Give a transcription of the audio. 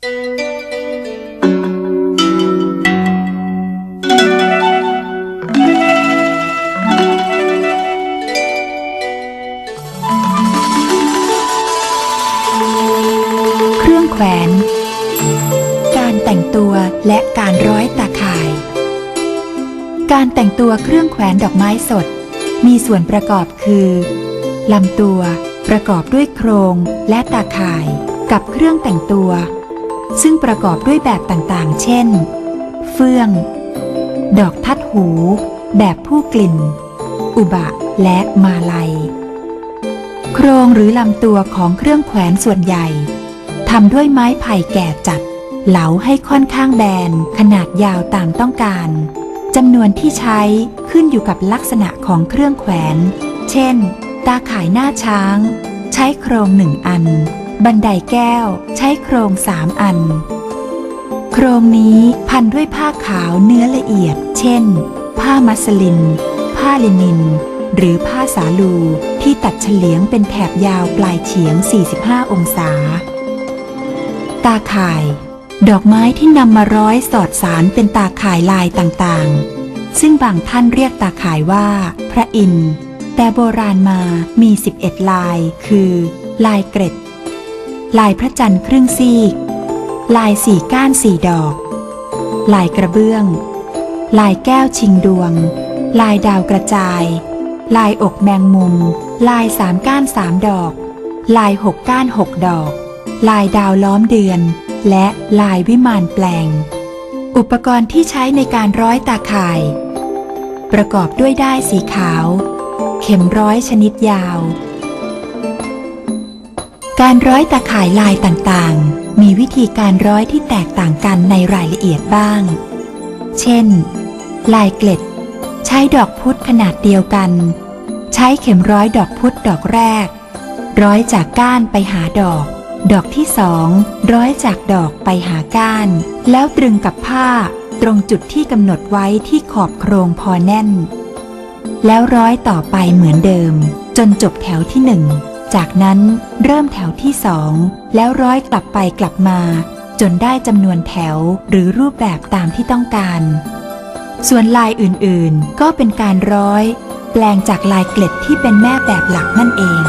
เครื่องแขวน การแต่งตัวและการร้อยตาข่าย การแต่งตัวเครื่องแขวนดอกไม้สด มีส่วนประกอบคือลำตัวประกอบด้วยโครงและตาข่ายกับเครื่องแต่งตัว ซึ่งประกอบด้วยแบบต่างๆ เช่น เฟื่อง ดอกทัดหู แบบผู้กลิ่น อุบะ และมาลัย โครงหรือลำตัวของเครื่องแขวนส่วนใหญ่ทำด้วยไม้ไผ่แก่จัด เหลาให้ค่อนข้างแบน ขนาดยาวตามต้องการจำนวนที่ใช้ขึ้นอยู่กับลักษณะของเครื่องแขวน เช่น ตาข่ายหน้าช้าง ใช้โครงหนึ่งอัน บันไดแก้วใช้โครงสามอัน โครงนี้พันด้วยผ้าขาวเนื้อละเอียด เช่น ผ้ามัสลิน ผ้าลินิน หรือผ้าสาลูที่ตัดเฉลียงเป็นแถบยาวปลายเฉียง 45 องศา ตาข่าย ดอกไม้ที่นำมาร้อยสอดสารเป็นตาข่ายลายต่างๆ ซึ่งบางท่านเรียกตาข่ายว่า พระอินทร์แต่โบราณมามี 11 ลาย คือ ลายเกร็ด ลายพระจันทร์ครึ่งซีก ลายสี่ก้านสี่ดอก ลายกระเบื้อง ลายแก้วชิงดวง ลายดาวกระจาย ลายอกแมงมุม ลายสามก้านสามดอก ลายหกก้านหกดอก ลายดาวล้อมเดือน และลายวิมานแปลง อุปกรณ์ที่ใช้ในการร้อยตาข่าย ประกอบด้วยด้ายสีขาว เข็มร้อยชนิดยาว การร้อยตาข่ายลายต่างๆ มีวิธีการร้อยที่แตกต่างกันในรายละเอียดบ้าง เช่น ลายเกล็ด ใช้ดอกพุธขนาดเดียวกัน ใช้เข็มร้อยดอกพุธดอกแรก ร้อยจากก้านไปหาดอก ดอกที่สองร้อยจากดอกไปหาก้าน แล้วตรึงกับผ้าตรงจุดที่กำหนดไว้ที่ขอบโครงพอแน่น แล้วร้อยต่อไปเหมือนเดิม จนจบแถวที่หนึ่ง จากนั้นเริ่มแถวที่สองแล้วร้อยกลับไปกลับมา จนได้จำนวนแถวหรือรูปแบบตามที่ต้องการ ส่วนลายอื่นๆ ก็เป็นการร้อย แปลงจากลายเกล็ดที่เป็นแม่แบบหลักนั่นเอง